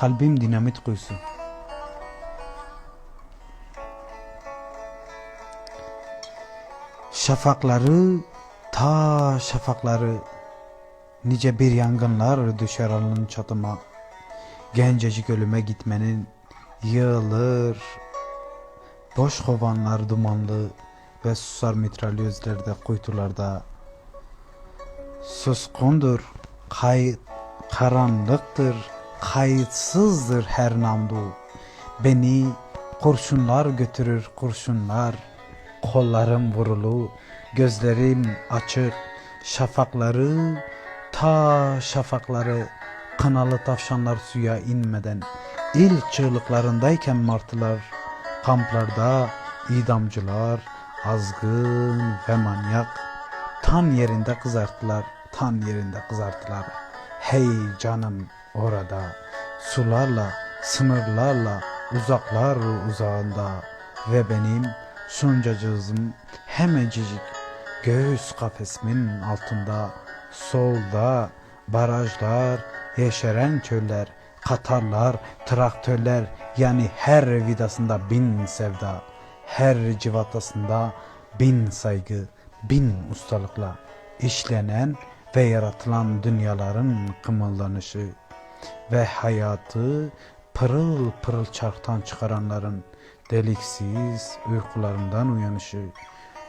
Kalbim dinamit kuyusu. Şafakları ta şafakları nice bir yangınlar düşer alnın çatıma. Gencecik ölüme gitmenin yığılır. Boş kovanlar dumanlı ve susar mitralyözlerde kuytularda. Suskundur, kay karanlıktır, kayıtsızdır her namlu. Beni kurşunlar götürür kurşunlar. Kollarım vurulu, gözlerim açık, şafakları ta şafakları kanalı tavşanlar suya inmeden ilk çığlıklarındayken martılar kamplarda idamcılar azgın ve manyak tan yerinde kızarttılar tan yerinde kızarttılar hey canım orada sularla sınırlarla uzaklar uzağında ve benim suncacığızım hemencecik göğüs kafesimin altında solda barajlar, yeşeren çöller, katarlar, traktörler yani her vidasında bin sevda, her civatasında bin saygı, bin ustalıkla işlenen ve yaratılan dünyaların kımıldanışı ve hayatı pırıl pırıl çarktan çıkaranların deliksiz uykularından uyanışı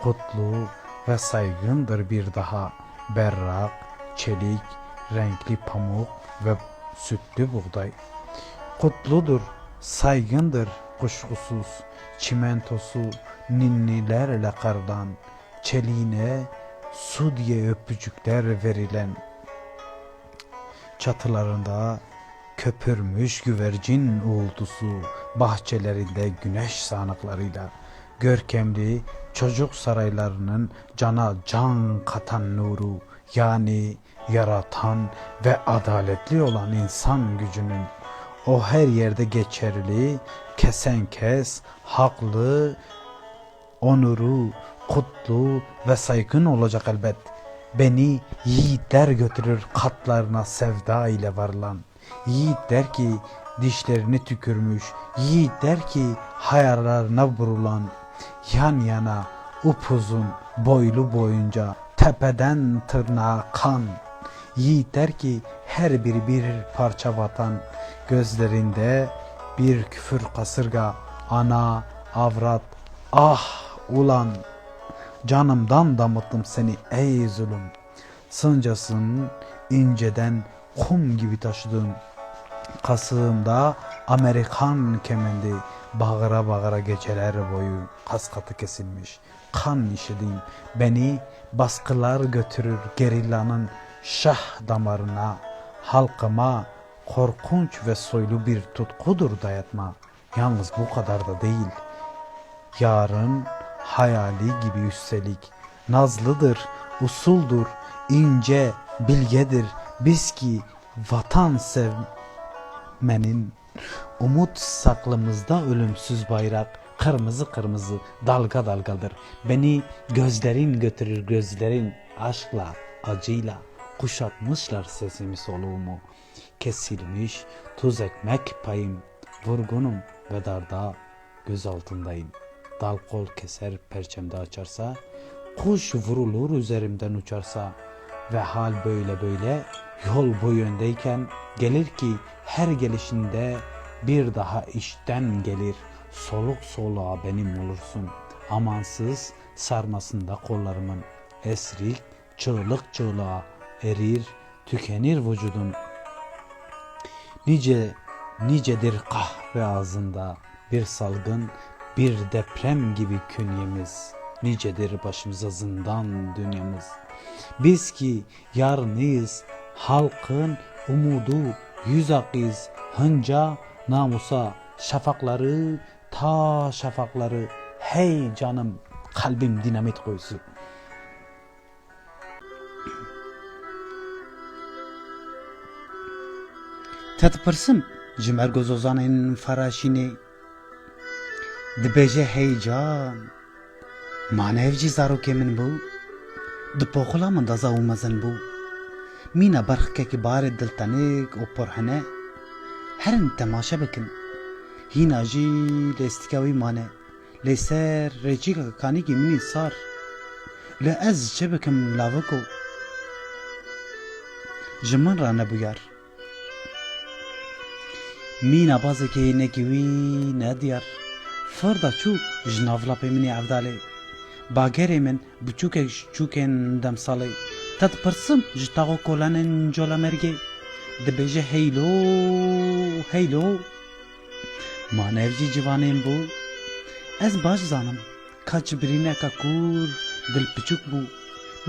kutlu ve saygındır bir daha berrak, çelik, renkli pamuk ve sütlü buğday. Kutludur, saygındır kuşkusuz çimentosu ninnilerle kardan, çeliğine su diye öpücükler verilen çatılarında köpürmüş güvercin uğultusu, bahçelerinde güneş sanıklarıyla, görkemli çocuk saraylarının cana can katan nuru, yani yaratan ve adaletli olan insan gücünün o her yerde geçerli, kesen kes, haklı, onuru, kutlu ve saygın olacak elbet. Beni yiğitler götürür katlarına sevda ile varılan. Yiğit der ki dişlerini tükürmüş, yiğit der ki hayallerine vurulan. Yan yana upuzun boylu boyunca tepeden tırnağa kan. Yiğit der ki her biri bir parça vatan, gözlerinde bir küfür kasırga, ana, avrat, ah ulan, canımdan damıttım seni ey zulüm. Sıncasın inceden kum gibi taşıdığın kasığımda Amerikan kemendi. Bağıra bağıra geceler boyu kas katı kesilmiş. Kan işedim beni baskılar götürür gerillanın şah damarına. Halkıma korkunç ve soylu bir tutkudur dayatma. Yalnız bu kadar da değil. Yarın hayali gibi üstelik nazlıdır usuldur ince bilgedir biz ki vatan sevmenin umut saklımızda ölümsüz bayrak kırmızı kırmızı dalga dalgadır. Beni gözlerin götürür gözlerin aşkla acıyla kuşatmışlar sesimi soluğumu. Kesilmiş tuz ekmek payım vurgunum ve darda göz altındayım. Dal kol keser perçemde açarsa kuş vurulur üzerimden uçarsa. Ve hal böyle böyle yol bu yöndeyken gelir ki her gelişinde bir daha işten gelir. Soluk soluğa benim olursun amansız sarmasında kollarımın. Esrik çığlık çığlığa erir tükenir vücudun. Nice nicedir kahve ağzında bir salgın bir deprem gibi künyemiz nicedir başımıza zindan dünyamız. Biz ki yarınıyız halkın umudu yüz akız hınca namusa şafakları ta şafakları. Hey canım kalbim dinamit koysu. Tetpırsım cimer gozozanın faraşini dibêje heyecan manevcî zarokê min bû di poxula min daza û mezin bû mîna berxikekî barê diltenik û porhine herin temaşe bikin hîna jî lêstika wî mane lê ser rêçîka kanîkî minî sar lê ez çi bikim lavik û ji min re nebûyar mîna bazekê nekî wî nediyar Fırda çû ji navlapê minî evdalê. Bagerê min biçûkek ji çûkên demsalê Te dipirsim ji taxo kolanên colamergê Dibêje heylo heylo. Manev jî civanên bû. Ez baş zanim ka ji birîneka kûr dil piçûk bû.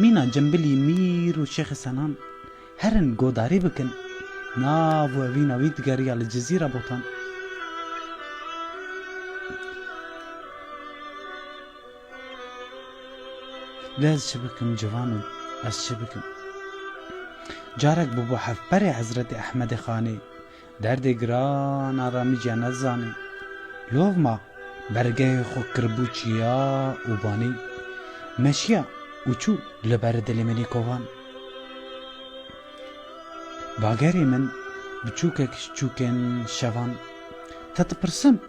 Mîna cembilî mîr û şêxi senan. Herin godarî bikin. Nav evîna wî digeriya li cizîra botan لازچه بکم جوانم از چه بکم. جارک ببو هفبر حضرت احمد خانه درد گران آرامی جنت زانه لوف ما برگه خو کربو چیا و بانی. مشیا و چو لبر دلی منی کوان باگری من بچوکک چوکن شوان تتپرسم.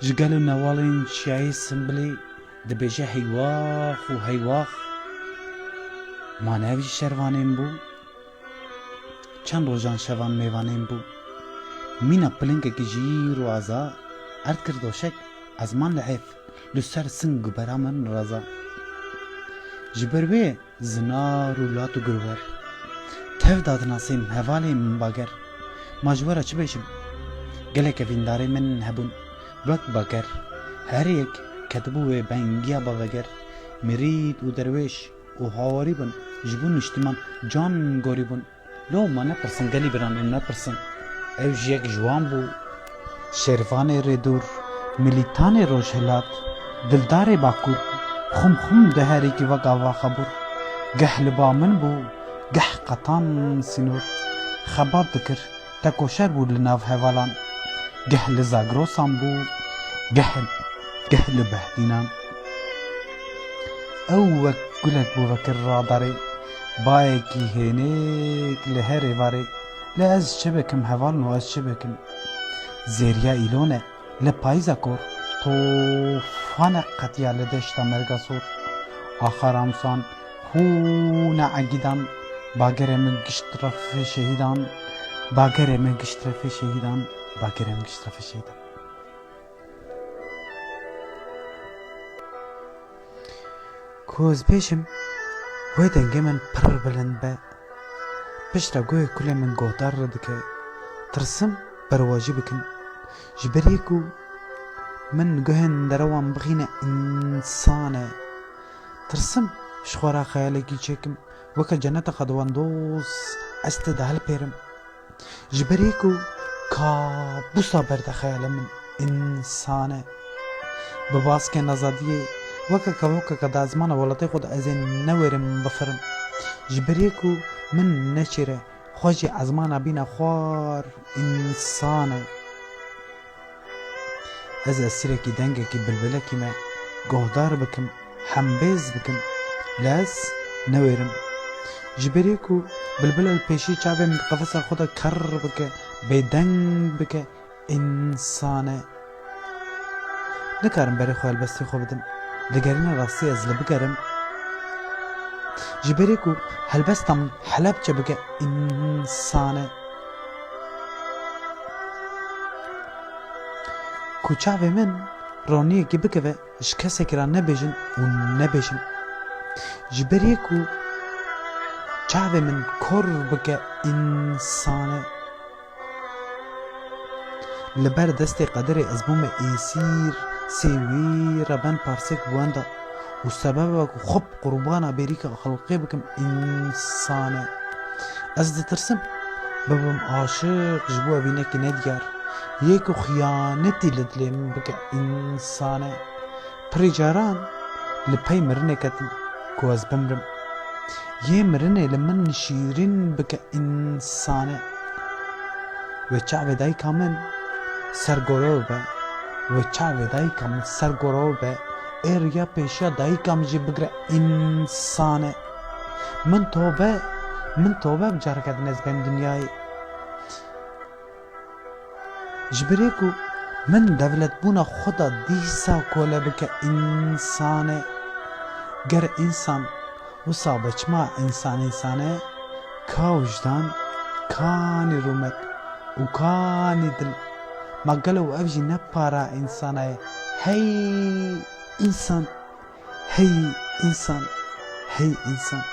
جگل نوالین چیای سنبلی dibêje heywax û heywax manev jî şervanên bû çend rojan şevan mêvanên bû mîna pilinkekî jîr û aza erd kir doşek ezman li hev li ser sing gubera min reza ji ber wê zinar û lat û gurwer tev dadinasêm hevalê min bager ma ji we re çi bêjim gelek evîndarê min hebûn wek bager her کتبوه بنگیا با وگر. مرید و درویش و هاواری بن جبون نشتیمان جان گاری بن. لو ما نپرسن گلی بران ام نپرسن. او یک جوان بو. شروان ردور ملیتان روش هلات دلدار باکور. خم خم دهری کی وقا واخبر گه لبا من بو گه قطان سینور. خبر دکر تکوشر بو لناو هوالان گه لزاگروسان بو گه nav hevalan geh li zagrosan bû geh geh li behdînan ew wek gulek bû vekir radarê bayekî hênêk li her êvarê lê ez çi bikim hevalin û ez çi bikim zêriya îlone li payîza kor tofanek qetiya li deşta merga sor axaramsan hûne egîdan bagerê min کۆزپێشم وەی دەنگێ من پڕ بلند بە پشتە گوێ کولە من گۆتار ڕ دکە ترسم بەرواژی بکن ji beriyek û min guhên derewan bixîne însanê tirsim ji xwara xeyalekî çêkim weke ceneta xedewan doz ez te de helpêrim ji beriyek û kabusa berde xeyale min însanê bi baskên azadiyê ezmana welatê xwe de ez ê newêrim bifirim ji berî ku min neçêre xwe jî ezmana bîne xwar însan e ez esîrekî dengekî bilbilekî me gohdar bikim hembêz bikim lê ez newêrim ji berî ku bilbil li pêşî çavê min qefesa xwe de kir bike bêdeng bike însan e nikarim berê xwe helbestê xwe bidim digerîna rastî ez li bigerim ji berî ku helbesta min helepçe bike însan e ku çavê min roniyekî bikeve ji kesekî re nebêjin û nebêjim ji berî ku çavê min kor bike însan e li ber destê qederê ez bûme sêwî re ben parsek wenda û sebeba ku xwe qurbana berîka xelqê bikim însan e ez ditirsim bibim aşiq ji bo evînekî nediyar yê ku xiyanetî li dilê min bike însan e pirê caran li pey mirinê ketim ku ez bimrim yê mirinê li min şîrîn bike însan e wê çavê dayîka min sergorov be wê çavê dayîka min tobe min tobe bicareke dinezbem dinyayê ji birê ku min devletbûna xwe da dîsa kole bike însanê ger însan wisa bi çima însan însanê ka wijdan kanî rûmek û kanî dil ma gelo ev jî ne para însana ye hey însan hey însan hey însan